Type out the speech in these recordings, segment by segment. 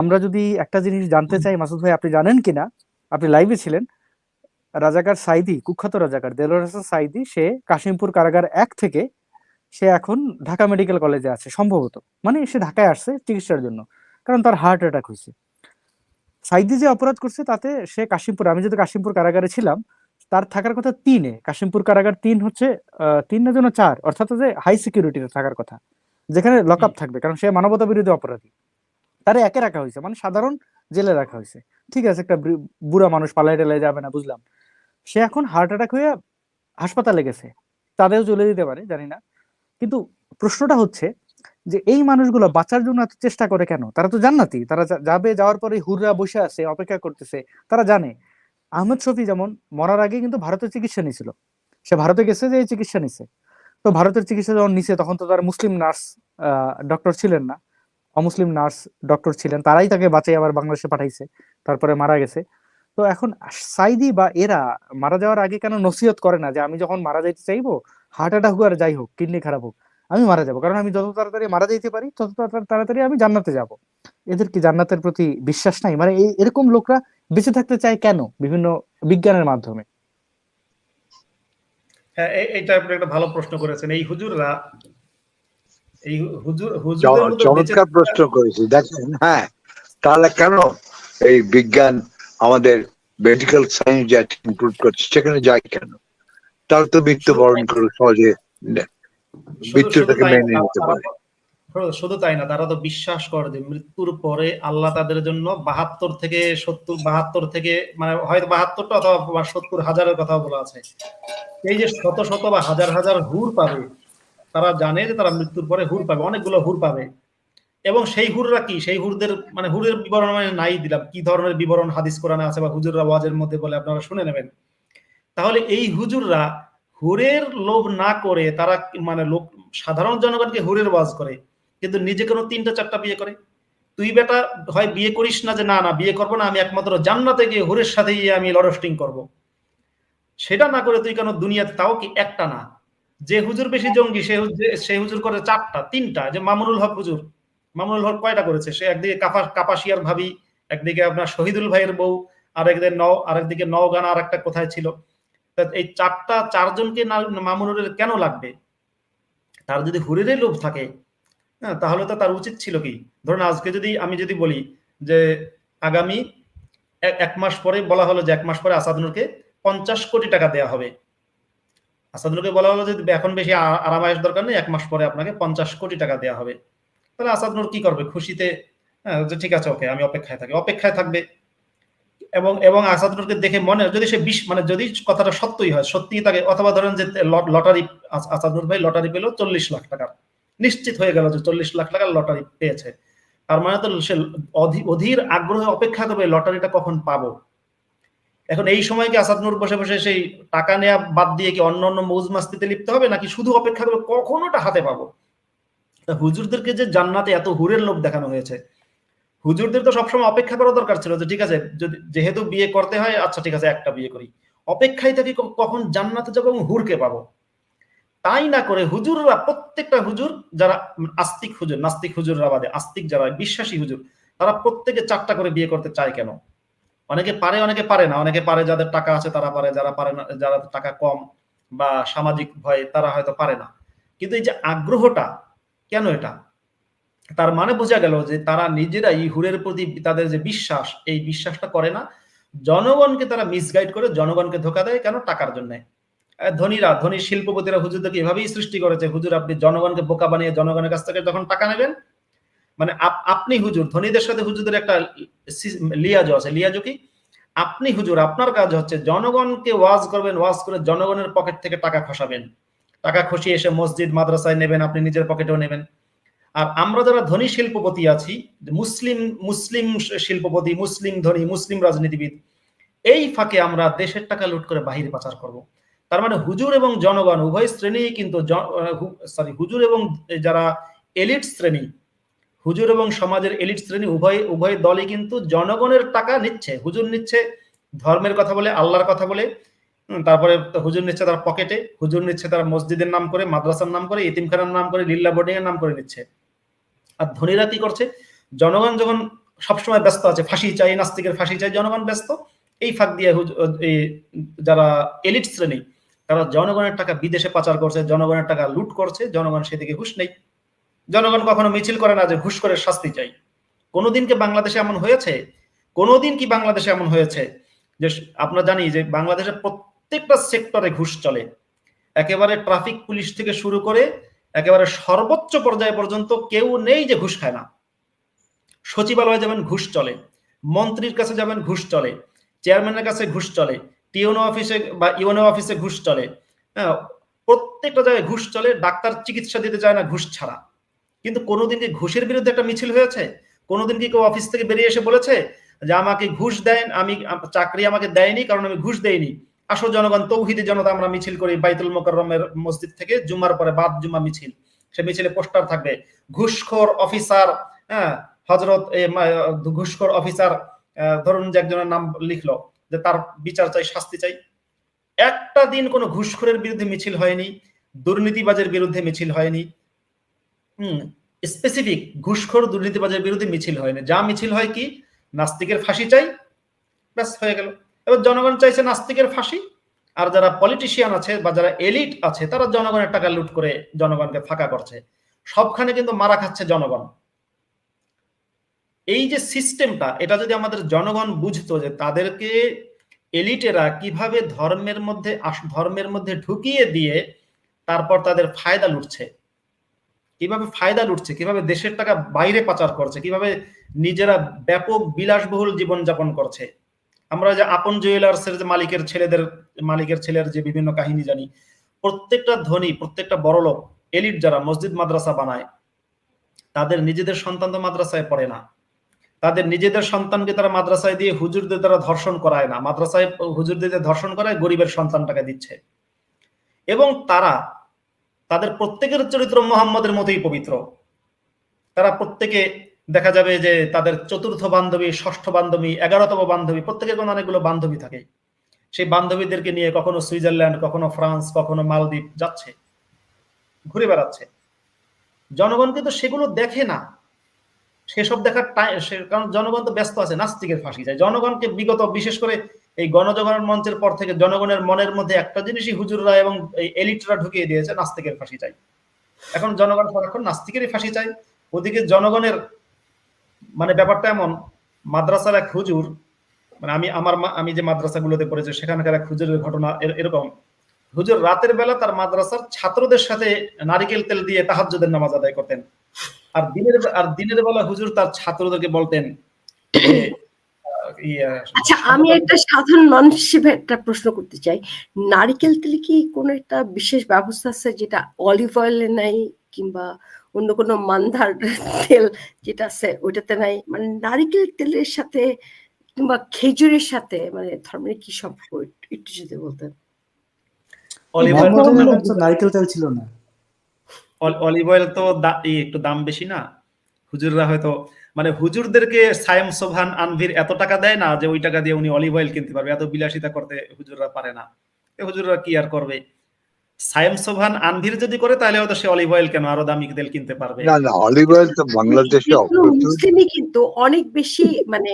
আমরা যদি একটা জিনিস জানতে চাই, মাসুদ ভাই, আপনি জানেন কিনা? আপনি লাইভে ছিলেন। রাজাকার সাইদি কুখ্যাত রাজাকার দেলোয়ার হাসান সাইদি সে কাশিমপুর কারাগার এক থেকে সে এখন ঢাকা মেডিকেল কলেজে আছে, সম্ভবত। মানে সে ঢাকায় আসছে চিকিৎসার জন্য, কারণ তার হার্ট অ্যাটাক হয়েছে। সাইদি যে অপরাধ করছে, তাতে সে কাশিমপুর, আমি যদি কাশিমপুর কারাগারে ছিলাম, তার থাকার কথা তিনে। কাশিমপুর কারাগার তিন হচ্ছে তিন না যেন চার, অর্থাৎ যে হাই সিকিউরিটিতে থাকার কথা, যেখানে লক আপ থাকবে, কারণ সে মানবতা বিরোধী অপরাধী। তারে একে রাখা হয়েছে মানে সাধারণ জেলে রাখা হয়েছে। ঠিক আছে, একটা বুড়া মানুষ পালাই টালাই যাবে না, বুঝলাম। সে এখন হার্ট অ্যাটাক হয়ে হাসপাতালে গেছে। তাদেরও চলে দিতে পারে, জানি না। কিন্তু প্রশ্নটা হচ্ছে যে, এই মানুষগুলো বাঁচার জন্য এত চেষ্টা করে কেন? তারা তো জান্নাতি। তারা যাবে, যাওয়ার পরে হুররা বসে আছে, অপেক্ষা করতেছে। তারা জানে। আহমেদ শফি যেমন মরার আগে কিন্তু ভারতে চিকিৎসা নিয়েছিল সে ভারতে গেছে যে চিকিৎসা নিছে। তো ভারতের চিকিৎসা যখন নিছে, তখন তো তার মুসলিম নার্স ডক্টর ছিলেন না। অমুসলিম নার্স, ডক্টর ছিলেন, তারাই তাকে বাঁচিয়ে আবার বাংলাদেশে পাঠাইছে, তারপরে মারা গেছে। তো এখন সাইদি বা এরা মারা যাওয়ার আগে কেন নসিহত করে না যে আমি যখন মারা যাইতে চাইব, হার্ট অ্যাটাক হোক আর যাই হোক, কিডনি খারাপ হোক, আমি মারা যাব। কারণ আমি যত তাড়াতাড়ি মারা যাইতে পারি, তত তাড়াতাড়ি আমি জান্নাতে যাব। এদের কি জান্নাতের প্রতি বিশ্বাস নাই? মানে এরকম লোকরা বেঁচে থাকতে চায় কেন বিভিন্ন বিজ্ঞানের মাধ্যমে? হ্যাঁ এইটা আপনি একটা ভালো প্রশ্ন করেছেন। এই হুজুররা এই হুজুর চমৎকার প্রশ্ন করেছি। দেখেন হ্যাঁ তাহলে কেন এই বিজ্ঞান আমাদের মেডিকেল সায়েন্স যা করছে সেখানে যায় কেন? তাহলে তো মৃত্যুবরণ করে সহজে মৃত্যুটাকে মেনে নিতে তারা পারে। শুধু তাই না তারা তো বিশ্বাস করে যে মৃত্যুর পরে আল্লাহ তাদের জন্য বাহাত্তর থেকে সত্তর বাহাত্তর থেকে মানে হয়তো বাহাত্তরটা অথবা সত্তর হাজারের কথা বলা আছে। এই যে শত শত বা হাজার হাজার হুর পাবে তারা জানে যে তারা মৃত্যুর পরে হুর পাবে, অনেকগুলো হুর পাবে। এবং সেই হুররা কি? সেই হুরদের মানে হুরের বিবরণ মানে নাই দিলাম। কি ধরনের বিবরণ হাদিস কোরআনে আছে বা হুজুররা ওয়াজের মধ্যে বলে আপনারা শুনে নেবেন। তাহলে এই হুজুররা হুরের লোভ না করে তারা মানে লোক, সাধারণ জনগণকে হুরের ওয়াজ করে। কিন্তু নিজে কোনো তিনটা চারটা বিয়ে করে। তুই বেটা, হয় বিয়ে করিস না যে না না, বিয়ে করব না, আমি একমাত্র জান্নাতে গিয়ে হুরের সাথে গিয়ে আমি লরস্টিং করব। সেটা না করে তুই কেন দুনিয়াতে, তাও কি একটা না? যে হুজুর বেশি জঙ্গি, সে সে হুজুর করে চারটা, তিনটা, যে মামুনুল হক হুজুর। মামুনুল হক কয়টা করেছে? সে একদিকে কাপা, কাপাসিয়ার ভাবি, একদিকে আপনার শহীদুল ভাইয়ের বউ, আরেকদিকে নও আরেকদিকে নওগান আর একটা কোথায় ছিল? এই চারটা, চারজনকে মামুনুলের কেন লাগবে? তার যদি হুরেরই লোভ থাকে হ্যাঁ তাহলে তো তার উচিত ছিল কি? ধরুন আজকে যদি আমি যদি বলি যে আগামী এক- মাস পরে বলা হলো যে এক মাস পরে আসাদনুরকে পঞ্চাশ কোটি টাকা দেওয়া হবে। আসাদনুরকে বলা হলো যে এখন বেশি আরামায়েশ দরকার নেই এক মাস পরে আপনাকে পঞ্চাশ কোটি টাকা দেওয়া হবে। তাহলে আসাদনুর কি করবে? খুশিতে হ্যাঁ, যে ঠিক আছে ওকে আমি অপেক্ষায় থাকি। অপেক্ষায় থাকবে। এবং এবং আসাদনুরকে দেখে মনে যদি সে বিশ মানে যদি কথাটা সত্যই হয় সত্যিই তাকে অথবা ধরেন যে লটারি আস- আসাদনুর ভাই লটারি পেল চল্লিশ লাখ টাকার। নিশ্চিত হয়ে গেল যে চল্লিশ লাখ টাকার লটারি পেয়েছে। তার মানে তো সে অধি- অধীর আগ্রহে অপেক্ষা করবে লটারিটা কখন পাবো? এখন এই সময় কি আসাদ নূর বসে বসে সেই টাকা নেওয়া বাদ দিয়ে কি অন্য অন্য মৌজ মাস্তিতে লিপ্ত হবে? নাকি শুধু অপেক্ষা করবে কখন ওটা হাতে পাবো? হুজুরদেরকে যে জান্নাতে এত হুরের লোভ দেখানো হয়েছে, হুজুরদের তো সবসময় অপেক্ষা করা দরকার ছিল যে ঠিক আছে, যদি যেহেতু বিয়ে করতে হয় আচ্ছা ঠিক আছে, একটা বিয়ে করি। অপেক্ষায় থাকি কখন জান্নাতে যাব এবং হুরকে পাবো? তাই না করে হুজুররা, প্রত্যেকটা হুজুর যারা আস্তিক হুজুর, নাস্তিক হুজুররা বাদে, আস্তিক যারা বিশ্বাসী হুজুর, তারা প্রত্যেকে চারটা করে বিয়ে করতে চায় কেন? অনেকে পারে অনেকে পারে না। অনেকে পারে যাদের টাকা আছে তারা পারে, যারা পারে না, যারা টাকা কম বা সামাজিক ভয় তারা হয়তো পারে না। কিন্তু এই যে আগ্রহটা, কেন এটা? তার মানে বোঝা গেল যে তারা নিজেরাই হুরের প্রতি তাদের যে বিশ্বাস, এই বিশ্বাসটা করে না। জনগণকে তারা মিসগাইড করে, জনগণকে ধোকা দেয়, কেন? টাকার জন্য। ধনীরা, ধনী শিল্পপতিরা হুজুরদেরকে এভাবেই সৃষ্টি করেছে, হুজুর আপনি জনগণকে বোকা বানিয়ে জনগণের কাছ থেকে যখন টাকা নেবেন মানে আপ- আপনি হুজুর, ধনীদের সাথে হুজুরদের একটা লিয়াজো আছে। লিয়াজো কি? আপনি হুজুর, আপনার কাজ হচ্ছে জনগণকে ওয়াজ করবেন, ওয়াজ করে জনগণের পকেট থেকে টাকা খসাবেন। টাকা খসিয়ে এসে মসজিদ, মাদ্রাসায় নেবেন, আপনি নিজের পকেটেও নেবেন। আর আমরা যারা ধনী শিল্পপতি আছি, মুসলিম মুসলিম শিল্পপতি, মুসলিম ধনী, মুসলিম রাজনীতিবিদ, এই ফাঁকে আমরা দেশের টাকা লুট করে বাহির পাচার করব। তার মানে হুজুর এবং জনগণ, উভয় শ্রেণি কিন্তু সরি হুজুর এবং যারা এলিট শ্রেণি হুজুর এবং সমাজের এলিট শ্রেণি উভয় উভয় দলই কিন্তু জনগণের টাকা নিচ্ছে, হুজুর নিচ্ছে ধর্মের কথা বলে, আল্লাহর কথা বলে তারপরে হুজুর নিচ্ছে তার পকেটে, হুজুর নিচ্ছে তার মসজিদের নাম করে, মাদ্রাসার নাম করে ইতিমখানার নাম করে, লিল্লা বোর্ডিং এর নাম করে নিচ্ছে। আর ধনীরা কি করছে? জনগণ যখন সবসময় ব্যস্ত আছে, ফাঁসি চাই নাস্তিকের ফাঁসি চাই জনগণ ব্যস্ত। এই ফাঁক দিয়ে যারা এলিট শ্রেণি, তারা জনগণের টাকা বিদেশে পাচার করছে, জনগণের টাকা লুট করছে, জনগণ সেদিকে হুশ নেই। জনগণ কখনো মিছিল করে না যে ঘুষ করে শাস্তি চাই। কোনোদিন কি বাংলাদেশে এমন হয়েছে? কোনোদিন কি বাংলাদেশে এমন হয়েছে যে আমরা জানি যে বাংলাদেশের প্রত্যেকটা সেক্টরে ঘুষ চলে। একেবারে ট্রাফিক পুলিশ থেকে শুরু করে একেবারে সর্বোচ্চ পর্যায়ে পর্যন্ত কেউ নেই যে ঘুষ খায় না। সচিবালয়ে যাবেন, ঘুষ চলে। মন্ত্রীর কাছে যাবেন, ঘুষ চলে। চেয়ারম্যানের কাছে ঘুষ চলে। টিওনো অফিসে বা ইউনো অফিসে ঘুষ চলে। হ্যাঁ প্রত্যেকটা জায়গায় ঘুষ চলে। ডাক্তার চিকিৎসা দিতে চায় না, ঘুষ ছাড়া। কিন্তু কোনোদিন কি ঘুষের বিরুদ্ধে একটা মিছিল হয়েছে? কোনোদিন কি কেউ অফিস থেকে বেরিয়ে এসে বলেছে যে আমাকে ঘুষ দেন, আমি, চাকরি আমাকে দেয়নি, কারণ আমি ঘুষ দেইনি? আসো জনগণ, তৌহিদি জনতা, আমরা মিছিল করি বাইতুল মোকাররমের মসজিদ থেকে, জুম্মার পরে বাদ জুম্মা মিছিল। সে মিছিলে পোস্টার থাকবে, ঘুষখোর অফিসার হ্যাঁ হজরত ঘুষখোর অফিসার ধরুন যে একজনের নাম লিখলো, যে তার বিচার চাই, শাস্তি চাই। একটা দিন কোনো ঘুষখোরের বিরুদ্ধে মিছিল হয়নি, দুর্নীতিবাজের বিরুদ্ধে মিছিল হয়নি স্পেসিফিক ঘুষখোর দুর্নীতিবাজের বিরুদ্ধে মিছিল হয়নি। যা মিছিল হয় কি? নাস্তিকের ফাঁসি চাই, ব্যাস, হয়ে গেল। এবার জনগণ চাইছে নাস্তিকের ফাঁসি, আর যারা পলিটিশিয়ান আছে বা যারা এলিট আছে, তারা জনগণের টাকা লুট করে জনগণকে ফাঁকা করছে। সবখানে কিন্তু মারা খাচ্ছে জনগণ। এই যে সিস্টেমটা এটা যদি আমাদের জনগণ বুঝতো যে তাদেরকে এলিটেরা কীভাবে ধর্মের মধ্যে ধর্মের মধ্যে ঢুকিয়ে দিয়ে তারপর তাদের ফায়দা লুটছে কীভাবে ফায়দা লুটছে, কীভাবে দেশের টাকা বাইরে পাচার করছে, কীভাবে নিজেরা ব্যাপক বিলাসবহুল জীবন যাপন করছে। আমরা যে আপন জুয়েলার্সের যে মালিকের ছেলেদের, মালিকের ছেলের যে বিভিন্ন কাহিনী জানি, প্রত্যেকটা ধনী, প্রত্যেকটা বড় লোক, এলিট যারা মসজিদ মাদ্রাসা বানায়, তাদের নিজেদের সন্তান তো মাদ্রাসায় পড়ে না। তাদের নিজেদের সন্তানকে তারা মাদ্রাসায় দিয়ে হুজুরদের দ্বারা ধর্ষণ করায় না। মাদ্রাসায় হুজুরদের ধর্ষণ করায় গরিবের সন্তানটাকে দিচ্ছে। এবং তারা তাদের প্রত্যেকের চরিত্র মোহাম্মদের মতোই পবিত্র। তারা প্রত্যেকে দেখা যাবে যে তাদের চতুর্থ বান্ধবী, ষষ্ঠ বান্ধবী, এগারোতম বান্ধবী, প্রত্যেকের কোনো অনেকগুলো বান্ধবী থাকে। সেই বান্ধবীদেরকে নিয়ে কখনো সুইজারল্যান্ড, কখনো ফ্রান্স, কখনো মালদ্বীপ যাচ্ছে, ঘুরে বেড়াচ্ছে। জনগণ কিন্তু সেগুলো দেখে না। সেসব দেখার টাই- সে- কারণ জনগণ তো ব্যস্ত আছে, নাস্তিকের ফাঁসি যায় জনগণকে বিগত, বিশেষ করে এই গণজাগরণ মঞ্চের পর থেকে জনগণের মনের মধ্যে একটা জিনিসই হুজুররা এবং এই এলিটরা ঢুকিয়ে দিয়েছে, নাস্তিকের ফাঁসি চাই। এখন জনগণ সারাক্ষণ নাস্তিকেরই ফাঁসি চাই। ওদিকে জনগণের মানে ব্যাপারটা এমন, মাদ্রাসার এক হুজুর মানে আমি, আমার আমি যে মাদ্রাসাগুলোতে পড়েছি, সেখানকার এক হুজুরের ঘটনা এরকম। হুজুর রাতের বেলা তার মাদ্রাসার ছাত্রদের সাথে নারিকেল তেল দিয়ে তাহাজ্জুদের নামাজ আদায় করতেন। আর দিনের আর দিনের বেলা হুজুর তার ছাত্রদেরকে বলতেন আচ্ছা আমি একটা সাধারণ মানুষ হিসেবে একটা প্রশ্ন করতে চাই। নারিকেল তেলে কি কোনো একটা বিশেষ ব্যবস্থা আছে যেটা অলিভ অয়েলে নাই কিংবা অন্য কোনো মান্ধার তেল যেটা আছে ওইটাতে নাই? মানে নারিকেল তেলের সাথে কিংবা খেজুরের সাথে মানে ধর্মের কি সম্পর্ক? একটু- একটু যদি বলতেন। অলিভ অয়েল মোহাম্মদের নারকেল তেল ছিল না। অলিভ অয়েল তো একটু দাম বেশি না। হুজুররা হয়তো মানে হুজুরদেরকে সায়েম সোভান আনভির এত টাকা দেয় না যে ওই টাকা দিয়ে উনি অলিভ অয়েল কিনতে পারবে এত বিলাসিতা করতে হুজুররা পারে না। এ হুজুররা কি আর করবে? সায়েম সোভান আনভির যদি করে তাহলে হয়তো সে অলিভ অয়েল কেন আরও দামি তেল কিনতে পারবে? না না অলিভ অয়েল তো বাংলাদেশে মুসলিমই কিন্তু অনেক বেশি মানে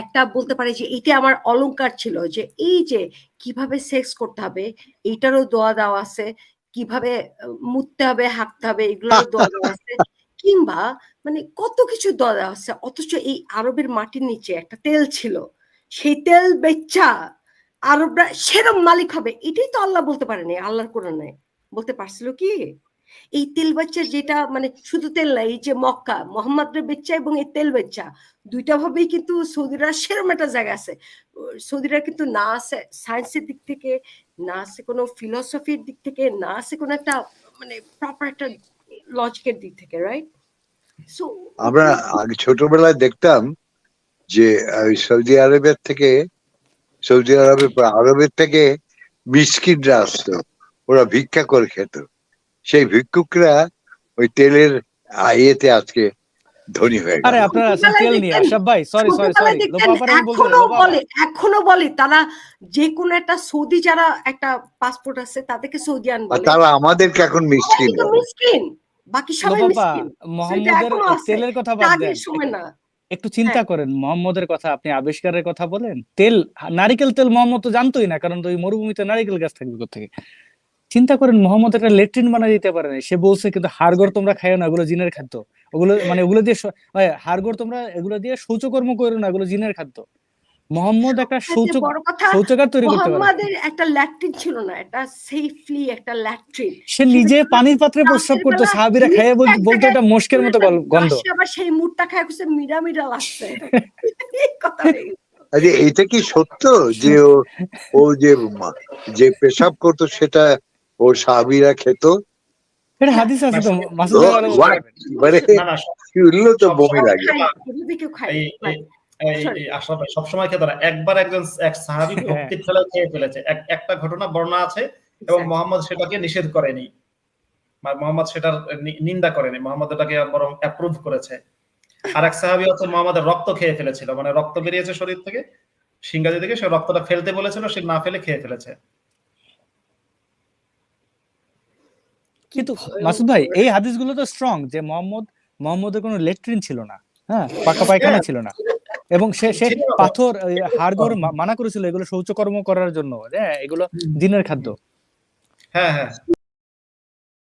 একটা বলতে পারে যে এটা আমার অলংকার ছিল যে এই যে কীভাবে সেক্স করতে হবে এইটারও দোয়া দেওয়া আছে কীভাবে মুততে হবে হাঁকতে হবে দোয়া দেওয়া আছে। কিংবা মানে কত কিছু দেওয়া আছে অথচ এই আরবের মাটির নিচে একটা তেল ছিল। সেই তেল বেচা আরবরা সেরম মালিক হবে এটাই তো আল্লাহ বলতে পারেনি আল্লাহর কোরআনে। বলতে পারছিল কি? এই তেল বাচ্চা যেটা মানে শুধু তেল না এই যে মক্কা মোহাম্মদের বেচ্চা এবং এই তেল বেচ্চা দুইটা ভাবেই কিন্তু সৌদিরা সেরম একটা জায়গা আছে। সৌদিরা কিন্তু না আছে সায়েন্সের দিক থেকে না আছে কোনো ফিলসফির দিক থেকে না আছে কোনো একটা মানে প্রপার একটা লজিকের দিক থেকে রাইট সো আমরা আগে ছোটবেলায় দেখতাম যে সৌদি আরবের থেকে, সৌদি আরবের আরবের থেকে মিসকিনরা আসতো, ওরা ভিক্ষা করে খেত। সেই ভিক্ষুকরা ওই তেলের ইয়েতে আজকে ধনী হয়ে আরে আপনারা তেল নিয়ে আশরাফ ভাই সরি সরি সরি এখনও বলে এখনও বলে তারা যে কোনো একটা সৌদি যারা একটা পাসপোর্ট আছে তাদেরকে সৌদিয়ান বলে। তারা আমাদেরকে এখন মিসকিন মিসকিন বাকি সবাই মিসকিন মোহাম্মদের তেলের কথা বাদ দেন। না। একটু চিন্তা করেন মোহাম্মদের কথা আপনি আবিষ্কারের কথা বলেন। তেল নারিকেল তেল মোহাম্মদ তো জানতোই না কারণ তো ওই মরুভূমিতে নারিকেল গাছ থাকবে কোথেকে চিন্তা করেন মোহাম্মদ একটা লেট্রিন বানিয়ে দিতে পারে। সে বলছে কিন্তু হাড়গোড় তোমরা খাইও না এগুলো জিনের খাদ্য। ওগুলো মানে ওগুলো দিয়ে হাড়গোড় তোমরা এগুলো দিয়ে শৌচকর্ম করো না এগুলো জিনের খাদ্য। মোহাম্মদ একটা সবচেয়ে শৌচ শৌচাগার তৈরি করতে পারে। মোহাম্মদের একটা ল্যাট্রিন ছিল না একটা সেফলি একটা ল্যাট্রিন সে নিজে পানির পাত্রে প্রস্রাব করতো সাহাবিরা এক বলতো এটা মতো গন্ধ। আবার সেই মুডটা খায় করছে মিরা মিরা লাগছে। কথা আরে এটা কি সত্য যে ও ও যে যে পেশাব করতো সেটা ও সাহাবিরা খেত। এটা হাদিস আছে তো মাসুদ। মানে তো বমি লাগে সবসময় না। একবার একজন এক সাহাবি। ভক্তির খেয়ে ফেলেছে। একটা ঘটনা বর্ণনা আছে এবং মোহাম্মদ সেটাকে নিষেধ করেনি। মোহাম্মদ সেটার নিন্দা করেনি। মোহাম্মদ এটাকে বরং অ্যাপ্রুভ করেছে। আর এক সাহাবি হচ্ছে মোহাম্মদের রক্ত খেয়ে ফেলেছিল। মানে রক্ত বেরিয়েছে শরীর থেকে সিংগাজি থেকে সে রক্তটা ফেলতে বলেছিল সে না ফেলে খেয়ে ফেলেছে। কিন্তু মাসুদ ভাই এই হাদিসগুলো তো স্ট্রং যে মোহাম্মদ মোহাম্মদের কোনো লেট্রিন ছিল না হ্যাঁ? পাকা পায়খানা ছিল না। এবং সে সে পাথর হাড়গোড় মানা করেছিল এগুলো শৌচকর্ম করার জন্য হ্যাঁ? এগুলো দিনের খাদ্য। হ্যাঁ হ্যাঁ।